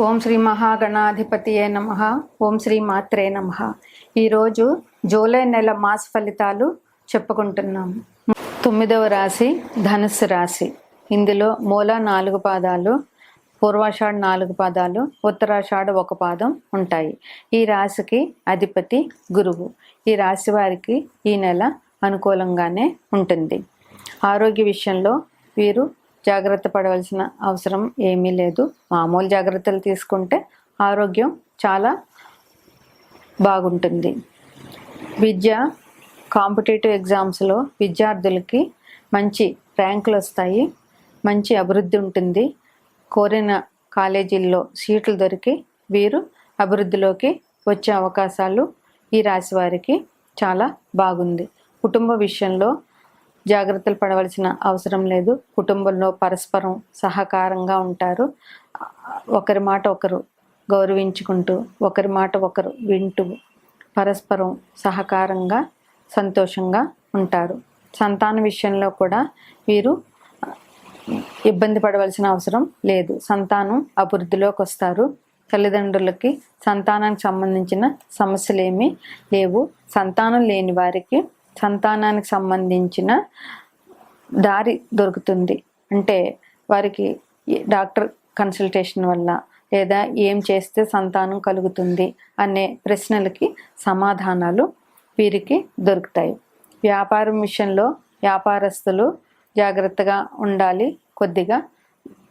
ఓం శ్రీ మహాగణాధిపతియే నమ. ఓం శ్రీ మాత్రే నమ. ఈరోజు జూలై నెల మాస ఫలితాలు చెప్పుకుంటున్నాము తొమ్మిదవ రాశి ధనుస్సు రాశి. ఇందులో మూల నాలుగు పాదాలు పూర్వాషాఢ నాలుగు పాదాలు ఉత్తరాషాఢ ఒక పాదం ఉంటాయి. ఈ రాశికి అధిపతి గురువు. ఈ రాశి వారికి ఈ నెల అనుకూలంగానే ఉంటుంది. ఆరోగ్య విషయంలో వీరు జాగ్రత్త పడవలసిన అవసరం ఏమీ లేదు. మామూలు జాగ్రత్తలు తీసుకుంటే ఆరోగ్యం చాలా బాగుంటుంది. విద్య కాంపిటేటివ్ ఎగ్జామ్స్లో విద్యార్థులకి మంచి ర్యాంకులు వస్తాయి. మంచి అభివృద్ధి ఉంటుంది. కోరిన కాలేజీల్లో సీట్లు దొరికి వీరు అభివృద్ధిలోకి వచ్చే అవకాశాలు ఈ రాశి వారికి చాలా బాగుంది. కుటుంబ విషయంలో జాగ్రత్తలు పడవలసిన అవసరం లేదు. కుటుంబంలో పరస్పరం సహకారంగా ఉంటారు. ఒకరి మాట ఒకరు గౌరవించుకుంటూ ఒకరి మాట ఒకరు వింటూ పరస్పరం సహకారంగా సంతోషంగా ఉంటారు. సంతాన విషయంలో కూడా వీరు ఇబ్బంది పడవలసిన అవసరం లేదు. సంతానం అభివృద్ధిలోకి వస్తారు. తల్లిదండ్రులకి సంతానానికి సంబంధించిన సమస్యలు ఏమీ లేవు. సంతానం లేని వారికి సంతానానికి సంబంధించిన దారి దొరుకుతుంది. అంటే వారికి డాక్టర్ కన్సల్టేషన్ వల్ల లేదా ఏం చేస్తే సంతానం కలుగుతుంది అనే ప్రశ్నలకి సమాధానాలు వీరికి దొరుకుతాయి. వ్యాపారం విషయంలో వ్యాపారస్తులు జాగ్రత్తగా ఉండాలి. కొద్దిగా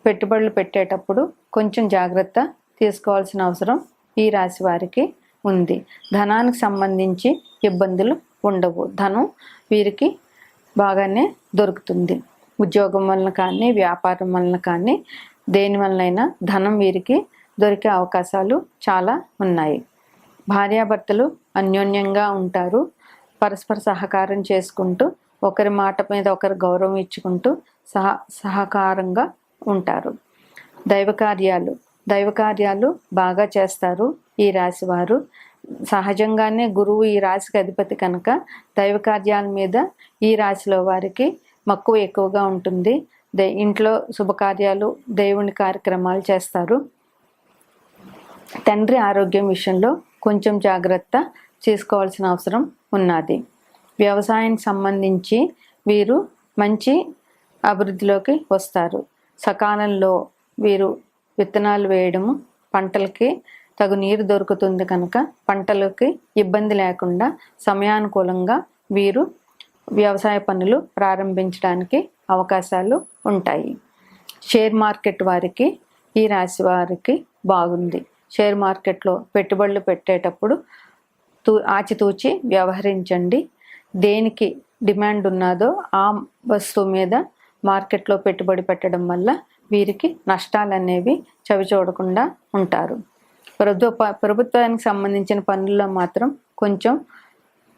పెట్టుబడులు పెట్టేటప్పుడు కొంచెం జాగ్రత్త తీసుకోవాల్సిన అవసరం ఈ రాశి వారికి ఉంది. ధనానికి సంబంధించి ఇబ్బందులు ఉండవు. ధనం వీరికి బాగానే దొరుకుతుంది. ఉద్యోగం వలన కానీ వ్యాపారం వలన కానీ దేని వలనైనా ధనం వీరికి దొరికే అవకాశాలు చాలా ఉన్నాయి. భార్యాభర్తలు అన్యోన్యంగా ఉంటారు. పరస్పర సహకారం చేసుకుంటూ ఒకరి మాట మీద ఒకరు గౌరవం ఇచ్చుకుంటూ సహ సహకారంగా ఉంటారు. దైవ కార్యాలు దైవ కార్యాలు బాగా చేస్తారు ఈ రాశి వారు సహజంగానే గురువు ఈ రాశికి అధిపతి కనుక దైవ కార్యాల మీద ఈ రాశిలో వారికి మక్కువ ఎక్కువగా ఉంటుంది. దే ఇంట్లో శుభకార్యాలు దేవుని కార్యక్రమాలు చేస్తారు. తండ్రి ఆరోగ్యం విషయంలో కొంచెం జాగ్రత్త తీసుకోవాల్సిన అవసరం ఉన్నది. వ్యవసాయానికి సంబంధించి వీరు మంచి అభివృద్ధిలోకి వస్తారు. సకాలంలో వీరు విత్తనాలు వేయడము పంటలకి తగు నీరు దొరుకుతుంది కనుక పంటలకి ఇబ్బంది లేకుండా సమయానుకూలంగా వీరు వ్యవసాయ పనులు ప్రారంభించడానికి అవకాశాలు ఉంటాయి. షేర్ మార్కెట్ వారికి ఈ రాశి వారికి బాగుంది. షేర్ మార్కెట్లో పెట్టుబడులు పెట్టేటప్పుడు తూ ఆచితూచి వ్యవహరించండి. దేనికి డిమాండ్ ఉన్నదో ఆ వస్తువు మీద మార్కెట్లో పెట్టుబడి పెట్టడం వల్ల వీరికి నష్టాలు అనేవి చవి చూడకుండా ఉంటారు. ప్రభుత్వ ప్రభుత్వానికి సంబంధించిన పనుల్లో మాత్రం కొంచెం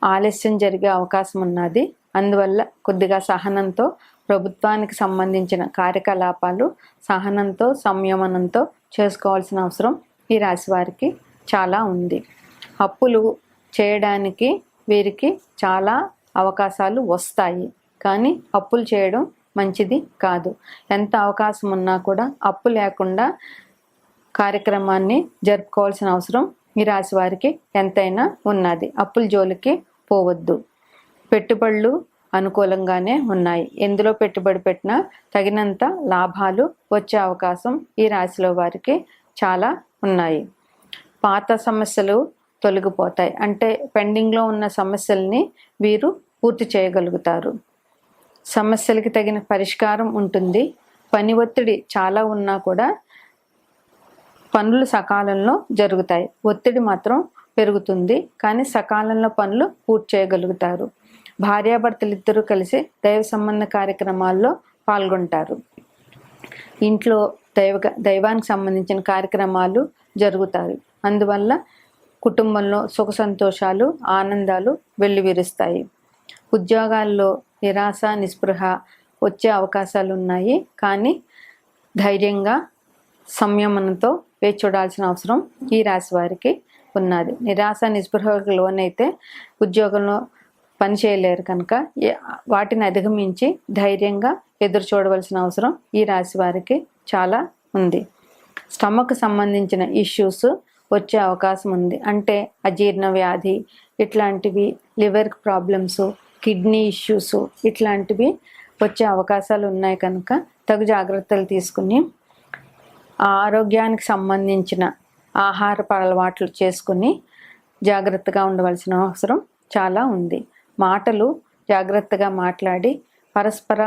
ఆలస్యం జరిగే అవకాశం ఉన్నది. అందువల్ల కొద్దిగా సహనంతో ప్రభుత్వానికి సంబంధించిన కార్యకలాపాలు సహనంతో సంయమనంతో చేసుకోవాల్సిన అవసరం ఈ రాశి వారికి చాలా ఉంది. అప్పులు చేయడానికి వీరికి చాలా అవకాశాలు వస్తాయి. కానీ అప్పులు చేయడం మంచిది కాదు. ఎంత అవకాశం ఉన్నా కూడా అప్పు లేకుండా కార్యక్రమాన్ని జరుపుకోవాల్సిన అవసరం ఈ రాశి వారికి ఎంతైనా ఉన్నది. అప్పుల జోలికి పోవద్దు. పెట్టుబడులు అనుకూలంగానే ఉన్నాయి. ఎందులో పెట్టుబడి పెట్టినా తగినంత లాభాలు వచ్చే అవకాశం ఈ రాశిలో వారికి చాలా ఉన్నాయి. పాత సమస్యలు తొలగిపోతాయి. అంటే పెండింగ్లో ఉన్న సమస్యల్ని వీరు పూర్తి చేయగలుగుతారు. సమస్యలకి తగిన పరిష్కారం ఉంటుంది. పని ఒత్తిడి చాలా ఉన్నా కూడా పనులు సకాలంలో జరుగుతాయి. ఒత్తిడి మాత్రం పెరుగుతుంది కానీ సకాలంలో పనులు పూర్తి చేయగలుగుతారు. భార్యాభర్తలిద్దరూ కలిసి దైవ సంబంధ కార్యక్రమాల్లో పాల్గొంటారు. ఇంట్లో దైవ దైవానికి సంబంధించిన కార్యక్రమాలు జరుగుతాయి. అందువల్ల కుటుంబంలో సుఖ సంతోషాలు ఆనందాలు వెల్లివిరుస్తాయి. ఉద్యోగాల్లో నిరాశ నిస్పృహ వచ్చే అవకాశాలు ఉన్నాయి కానీ ధైర్యంగా సంయమనంతో వేచి చూడాల్సిన అవసరం ఈ రాశి వారికి ఉన్నది. నిరాశ నిస్పృహకు లోనైతే ఉద్యోగంలో పని చేయలేరు కనుక వాటిని అధిగమించి ధైర్యంగా ఎదురు చూడవలసిన అవసరం ఈ రాశి వారికి చాలా ఉంది. స్టమక్ సంబంధించిన ఇష్యూస్ వచ్చే అవకాశం ఉంది. అంటే అజీర్ణ వ్యాధి ఇట్లాంటివి లివర్ ప్రాబ్లమ్స్ కిడ్నీ ఇష్యూస్ ఇట్లాంటివి వచ్చే అవకాశాలు ఉన్నాయి కనుక తగు జాగ్రత్తలు తీసుకుని ఆరోగ్యానికి సంబంధించిన ఆహార అలవాట్లు చేసుకుని జాగ్రత్తగా ఉండవలసిన అవసరం చాలా ఉంది. మాటలు జాగ్రత్తగా మాట్లాడి పరస్పర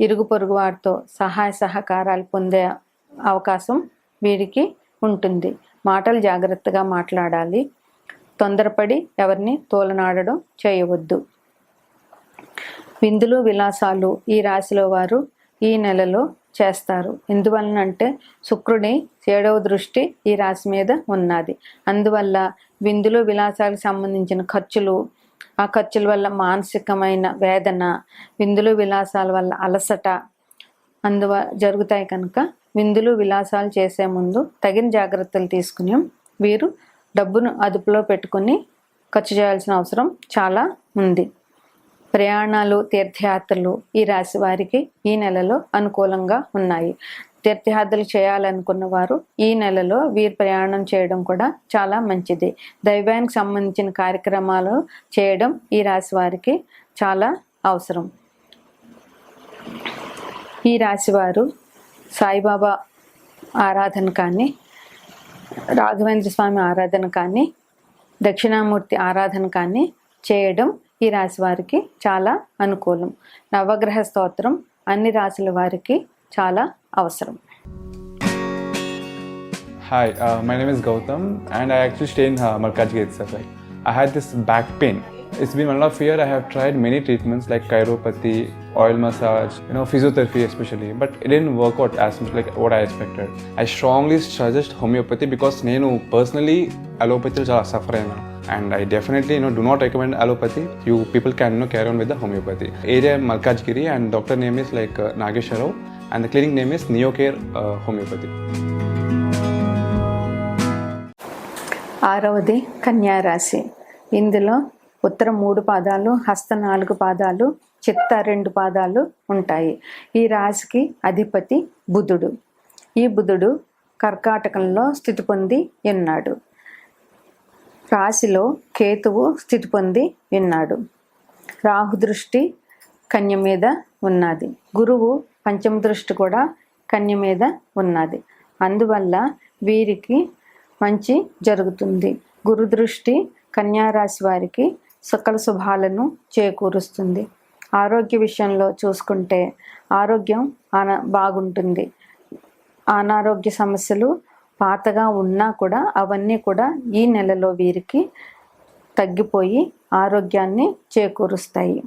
ఇరుగు పొరుగు వారితో సహాయ సహకారాలు పొందే అవకాశం వీరికి ఉంటుంది. మాటలు జాగ్రత్తగా మాట్లాడాలి. తొందరపడి ఎవరిని తోలనాడడం చేయవద్దు. విందులు విలాసాలు ఈ రాశిలో వారు ఈ నెలలో చేస్తారు. ఎందువలనంటే శుక్రుడి ఏడవ దృష్టి ఈ రాశి మీద ఉన్నది. అందువల్ల విందులు విలాసాలకు సంబంధించిన ఖర్చులు ఆ ఖర్చుల వల్ల మానసికమైన వేదన విందులు విలాసాల వల్ల అలసట అందువ జరుగుతాయి కనుక విందులు విలాసాలు చేసే ముందు తగిన జాగ్రత్తలు తీసుకుని వీరు డబ్బును అదుపులో పెట్టుకుని ఖర్చు చేయాల్సిన అవసరం చాలా ఉంది. ప్రయాణాలు తీర్థయాత్రలు ఈ రాశి వారికి ఈ నెలలో అనుకూలంగా ఉన్నాయి. తీర్థయాత్రలు చేయాలనుకున్న వారు ఈ నెలలో వీరు ప్రయాణం చేయడం కూడా చాలా మంచిది. దైవానికి సంబంధించిన కార్యక్రమాలు చేయడం ఈ రాశి వారికి చాలా అవసరం. ఈ రాశివారు సాయిబాబా ఆరాధన కానీ రాఘవేంద్ర స్వామి ఆరాధన కానీ దక్షిణామూర్తి ఆరాధన కానీ చేయడం ఈ రాశి వారికి చాలా అనుకూలం. నవగ్రహ స్తోత్రం అన్ని రాశుల వారికి చాలా అవసరం. Hi my name is Gautam and I actually stay in మర్ కచ్ gate sir I had this back pain it's been one of year I have tried many treatments like chiropathy oil massage you know, physiotherapy especially. But it didn't work out as much like what I expected. I strongly suggest నేను personally అలోపతిలో చాలా suffer అయినా and I definitely no do not recommend allopathy you people can no carry on with the homeopathy area Malkajgiri and doctor name is like Nageswara Rao and the clinic name is Neocare homeopathy ఆరవది కన్యారాశి ఇందులో ఉత్తర మూడు పాదాలు హస్త నాలుగు పాదాలు చిత్త రెండు పాదాలు ఉంటాయి. ఈ రాశికి అధిపతి బుధుడు. ఈ బుధుడు కర్కాటకంలో స్థితి పొంది ఉన్నాడు. రాశిలో కేతువు స్థితి పొంది ఉన్నాడు. రాహు దృష్టి కన్య మీద ఉన్నది. గురువు పంచమ దృష్టి కూడా కన్య మీద ఉన్నది. అందువల్ల వీరికి మంచి జరుగుతుంది. గురు దృష్టి కన్యారాశి వారికి సకల శుభాలను చేకూరుస్తుంది. ఆరోగ్య విషయంలో చూసుకుంటే ఆరోగ్యం ఆన బాగుంటుంది. అనారోగ్య సమస్యలు పాతగా ఉన్నా కూడా అవన్నీ కూడా ఈ నెలలో వీరికి తగ్గిపోయి ఆరోగ్యాన్ని చేకూరుస్తాయి.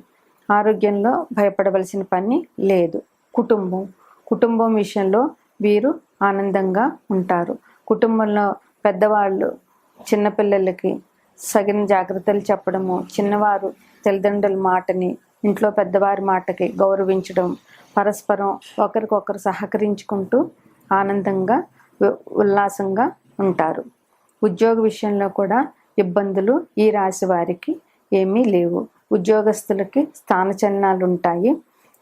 ఆరోగ్యంలో భయపడవలసిన పని లేదు. కుటుంబం. కుటుంబం విషయంలో వీరు ఆనందంగా ఉంటారు. కుటుంబంలో పెద్దవాళ్ళు చిన్నపిల్లలకి సగిన జాగ్రత్తలు చెప్పడము చిన్నవారు తల్లిదండ్రుల మాటని ఇంట్లో పెద్దవారి మాటకి గౌరవించడం పరస్పరం ఒకరికొకరు సహకరించుకుంటూ ఆనందంగా ఉల్లాసంగా ఉంటారు. ఉద్యోగ విషయంలో కూడా ఇబ్బందులు ఈ రాశి వారికి ఏమీ లేవు. ఉద్యోగస్తులకి స్థానచలనాలు ఉంటాయి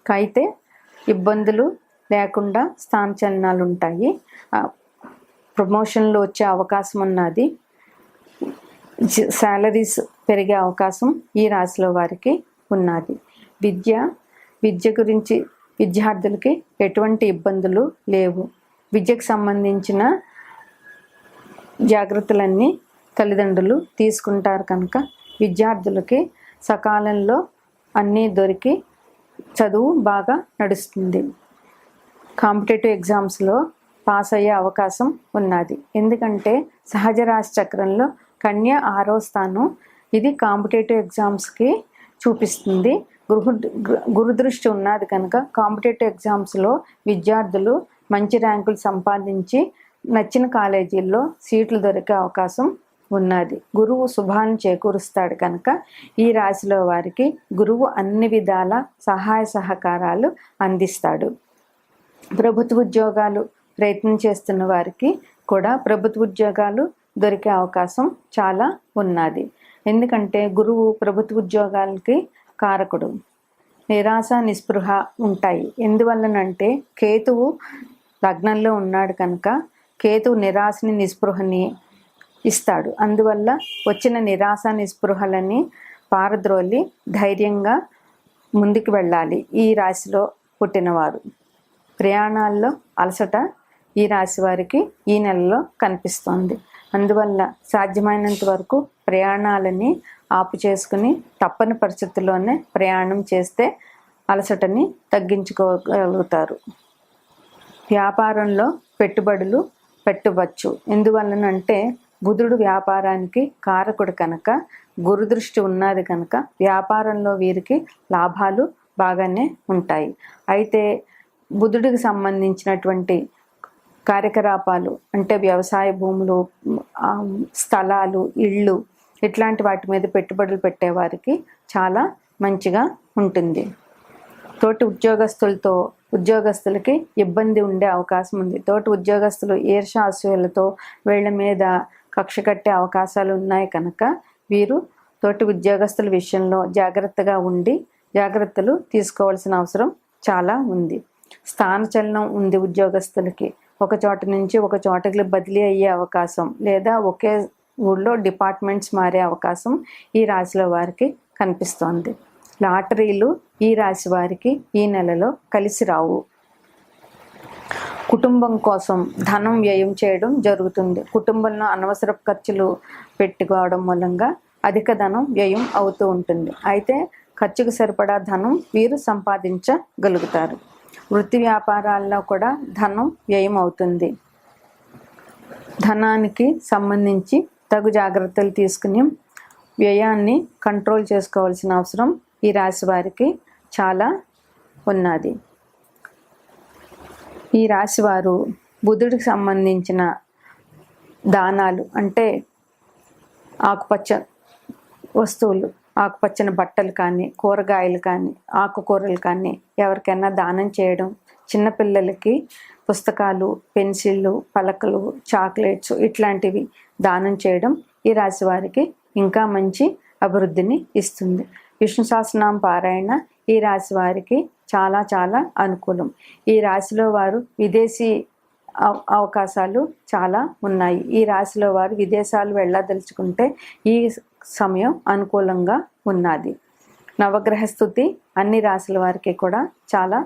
అయితే ఇబ్బందులు లేకుండా స్థానచలనాలు ఉంటాయి ప్రమోషన్లు వచ్చే అవకాశం ఉన్నది. శాలరీస్ పెరిగే అవకాశం ఈ రాశిలో వారికి ఉన్నది. విద్య విద్య గురించి విద్యార్థులకి ఎటువంటి ఇబ్బందులు లేవు. విద్యకు సంబంధించిన జాగ్రత్తలన్నీ తల్లిదండ్రులు తీసుకుంటారు కనుక విద్యార్థులకి సకాలంలో అన్నీ దొరికి చదువు బాగా నడుస్తుంది. కాంపిటేటివ్ ఎగ్జామ్స్లో పాస్ అయ్యే అవకాశం ఉన్నది. ఎందుకంటే సహజ రాశి చక్రంలో కన్య ఆరో స్థానం ఇది కాంపిటేటివ్ ఎగ్జామ్స్కి చూపిస్తుంది. గృహ గురుదృష్టి ఉన్నది కనుక కాంపిటేటివ్ ఎగ్జామ్స్లో విద్యార్థులు మంచి ర్యాంకులు సంపాదించి నచ్చిన కాలేజీల్లో సీట్లు దొరికే అవకాశం ఉన్నది. గురువు శుభాన్ని చేకూరుస్తాడు కనుక ఈ రాశిలో వారికి గురువు అన్ని విధాల సహాయ సహకారాలు అందిస్తాడు. ప్రభుత్వ ఉద్యోగాలు ప్రయత్నం చేస్తున్న వారికి కూడా ప్రభుత్వ ఉద్యోగాలు దొరికే అవకాశం చాలా ఉన్నది. ఎందుకంటే గురువు ప్రభుత్వ ఉద్యోగాలకి కారకుడు. నిరాశ నిస్పృహ ఉంటాయి. ఎందువల్లనంటే కేతువు లగ్నంలో ఉన్నాడు కనుక కేతువు నిరాశని నిస్పృహని ఇస్తాడు. అందువల్ల వచ్చిన నిరాశ నిస్పృహలని పారద్రోలి ధైర్యంగా ముందుకు వెళ్ళాలి ఈ రాశిలో పుట్టినవారు. ప్రయాణాల్లో అలసట ఈ రాశి వారికి ఈ నెలలో కనిపిస్తోంది. అందువల్ల సాధ్యమైనంత వరకు ప్రయాణాలని ఆపు చేసుకుని తప్పని పరిస్థితుల్లోనే ప్రయాణం చేస్తే అలసటని తగ్గించుకోగలుగుతారు. వ్యాపారంలో పెట్టుబడులు పెట్టవచ్చు. ఎందువలనంటే బుధుడు వ్యాపారానికి కారకుడు కనుక గురుదృష్టి ఉన్నది కనుక వ్యాపారంలో వీరికి లాభాలు బాగానే ఉంటాయి. అయితే బుధుడికి సంబంధించినటువంటి కార్యకలాపాలు అంటే వ్యవసాయ భూములు స్థలాలు ఇళ్ళు ఇట్లాంటి వాటి మీద పెట్టుబడులు పెట్టేవారికి చాలా మంచిగా ఉంటుంది. తోటి ఉద్యోగస్తులతో ఉద్యోగస్తులకి ఇబ్బంది ఉండే అవకాశం ఉంది. తోటి ఉద్యోగస్తులు ఈర్ష ఈర్షాసూయలతో వీళ్ళ మీద కక్ష కట్టే అవకాశాలు ఉన్నాయి కనుక వీరు తోటి ఉద్యోగస్తుల విషయంలో జాగ్రత్తగా ఉండి జాగ్రత్తలు తీసుకోవాల్సిన అవసరం చాలా ఉంది. స్థానచలనం ఉంది ఉద్యోగస్తులకి. ఒక చోట నుంచి ఒక చోటకి బదిలీ అయ్యే అవకాశం లేదా ఒకే ఊళ్ళో డిపార్ట్మెంట్స్ మారే అవకాశం ఈ రాశిలో వారికి కనిపిస్తోంది. లాటరీలు ఈ రాశి వారికి ఈ నెలలో కలిసి రావు. కుటుంబం కోసం ధనం వ్యయం చేయడం జరుగుతుంది. కుటుంబంలో అనవసర ఖర్చులు పెట్టుకోవడం మూలంగా అధిక ధనం వ్యయం అవుతూ ఉంటుంది. అయితే ఖర్చుకు సరిపడా ధనం వీరు సంపాదించగలుగుతారు. వృత్తి వ్యాపారాల్లో కూడా ధనం వ్యయం అవుతుంది. ధనానికి సంబంధించి తగు జాగ్రత్తలు తీసుకుని వ్యయాన్ని కంట్రోల్ చేసుకోవాల్సిన అవసరం ఈ రాశి వారికి చాలా ఉన్నది. ఈ రాశివారు బుధుడికి సంబంధించిన దానాలు అంటే ఆకుపచ్చ వస్తువులు ఆకుపచ్చని బట్టలు కానీ కూరగాయలు కానీ ఆకుకూరలు కానీ ఎవరికైనా దానం చేయడం చిన్నపిల్లలకి పుస్తకాలు పెన్సిళ్ళు పలకలు చాక్లెట్స్ ఇట్లాంటివి దానం చేయడం ఈ రాశి వారికి ఇంకా మంచి అభివృద్ధిని ఇస్తుంది. విష్ణు సహస్రనామ పారాయణ ఈ రాశి వారికి చాలా చాలా అనుకూలం. ఈ రాశిలో వారు విదేశీ అవకాశాలు చాలా ఉన్నాయి. ఈ రాశిలో వారు విదేశాలు వెళ్ళదలుచుకుంటే ఈ సమయం అనుకూలంగా ఉన్నది. నవగ్రహ స్థుతి అన్ని రాశుల వారికి కూడా చాలా